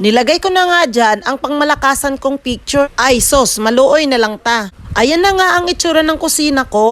Nilagay ko na nga dyan ang pangmalakasan kong picture. Ay sos, maluoy na lang ta. Ayan na nga ang itsura ng kusina ko.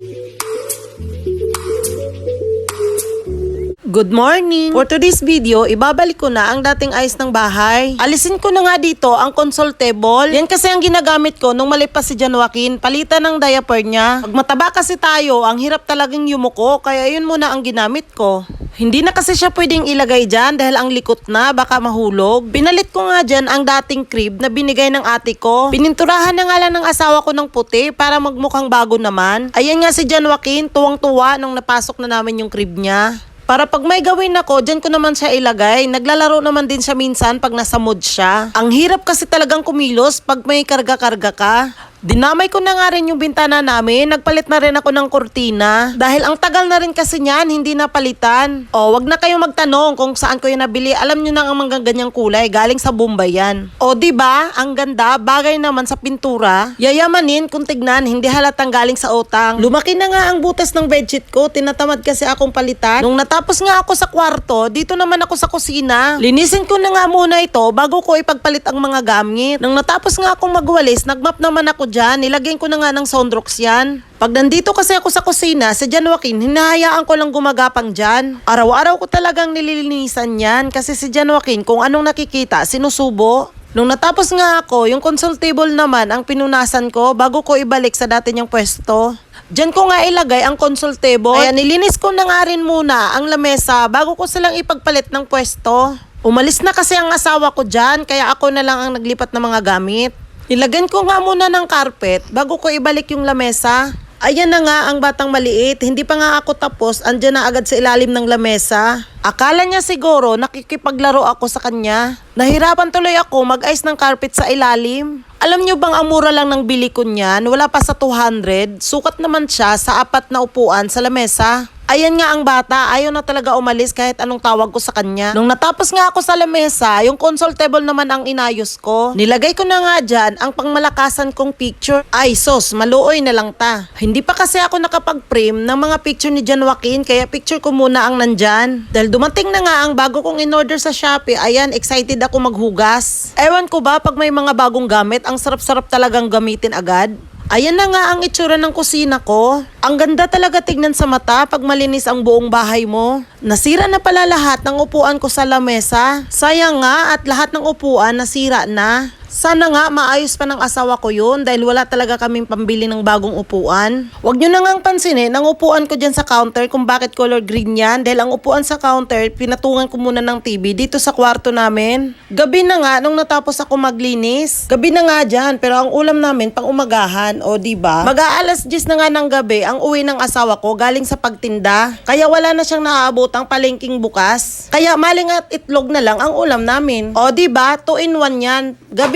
Good morning! For today's video, ibabalik ko na ang dating ayos ng bahay. Alisin ko na nga dito ang console table. Yan kasi ang ginagamit ko nung malipas si Jan Joaquin. Palitan ng diaper niya. Pag mataba kasi tayo, ang hirap talagang yumuko. Kaya yun muna ang ginamit ko. Hindi na kasi siya pwedeng ilagay dyan dahil ang likot na, baka mahulog. Pinalit ko nga dyan ang dating crib na binigay ng ate ko. Pininturahan na nga lang ng asawa ko ng puti para magmukhang bago naman. Ayan nga si Jan Joaquin, tuwang-tuwa nung napasok na namin yung crib niya. Para pag may gawin ako, dyan ko naman siya ilagay. Naglalaro naman din siya minsan pag nasa mood siya. Ang hirap kasi talagang kumilos pag may karga-karga ka. Dinamay ko na nga rin yung bintana namin. Nagpalit na rin ako ng kurtina. Dahil ang tagal na rin kasi niyan, hindi napalitan. O, wag na kayong magtanong kung saan ko yung nabili. Alam nyo na ang mga ganyang kulay. Galing sa Bombay yan. O, di ba? Ang ganda. Bagay naman sa pintura. Yayamanin kung tignan. Hindi halatang galing sa utang. Lumaki na nga ang butas ng bedsheet ko. Tinatamad kasi akong palitan. Nung natapos nga ako sa kwarto, dito naman ako sa kusina. Linisin ko na nga muna ito bago ko ipagpalit ang mga gamit. Nung natapos nga akong magwalis, nagmap naman ako dyan. Nilagyan ko na nga ng soundrocks yan. Pag nandito kasi ako sa kusina, sa Jan Joaquin, hinahayaan ko lang gumagapang dyan. Araw-araw ko talagang nililinisan yan kasi si Jan Joaquin, kung anong nakikita, sinusubo. Nung natapos nga ako, yung console table naman ang pinunasan ko bago ko ibalik sa dati niyang pwesto. Diyan ko nga ilagay ang console table. Kaya nilinis ko na nga rin muna ang lamesa bago ko silang ipagpalit ng pwesto. Umalis na kasi ang asawa ko dyan, kaya ako na lang ang naglipat ng mga gamit. Nilagyan ko nga muna ng carpet bago ko ibalik yung lamesa. Ayan na nga ang batang maliit. Hindi pa nga ako tapos. Andyan na agad sa ilalim ng lamesa. Akala niya siguro nakikipaglaro ako sa kanya. Nahirapan tuloy ako mag-ice ng carpet sa ilalim. Alam niyo bang ang mura lang ng bili ko niyan? Wala pa sa 200. Sukat naman siya sa apat na upuan sa lamesa. Ayan nga ang bata, ayaw na talaga umalis kahit anong tawag ko sa kanya. Nung natapos nga ako sa lamesa, yung console table naman ang inayos ko. Nilagay ko na nga dyan ang pangmalakasan kong picture. Ay sos, maluoy na lang ta. Hindi pa kasi ako nakapag-frame ng mga picture ni Jan Joaquin, kaya picture ko muna ang nandyan. Dahil dumating na nga ang bago kong in-order sa Shopee, ayan, excited ako maghugas. Ewan ko ba, pag may mga bagong gamit, ang sarap-sarap talagang gamitin agad. Ayan na nga ang itsura ng kusina ko. Ang ganda talaga tignan sa mata pag malinis ang buong bahay mo. Nasira na pala lahat ng upuan ko sa lamesa. Sayang nga at lahat ng upuan nasira na. Sana nga maayos pa ng asawa ko yun dahil wala talaga kaming pambili ng bagong upuan. Huwag nyo na ngang pansinin ang upuan ko dyan sa counter kung bakit color green yan dahil ang upuan sa counter pinatungan ko muna ng TV dito sa kwarto namin. Gabi na nga nung natapos ako maglinis. Gabi na nga dyan pero ang ulam namin pang umagahan o ba? Mag-aalas 10 na nga ng gabi ang uwi ng asawa ko galing sa pagtinda. Kaya wala na siyang naaabotang palengking bukas. Kaya maling at itlog na lang ang ulam namin. O di ba? 2 in 1 yan.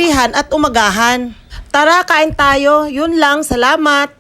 Gabihan at umagahan. Tara, kain tayo. Yun lang. Salamat.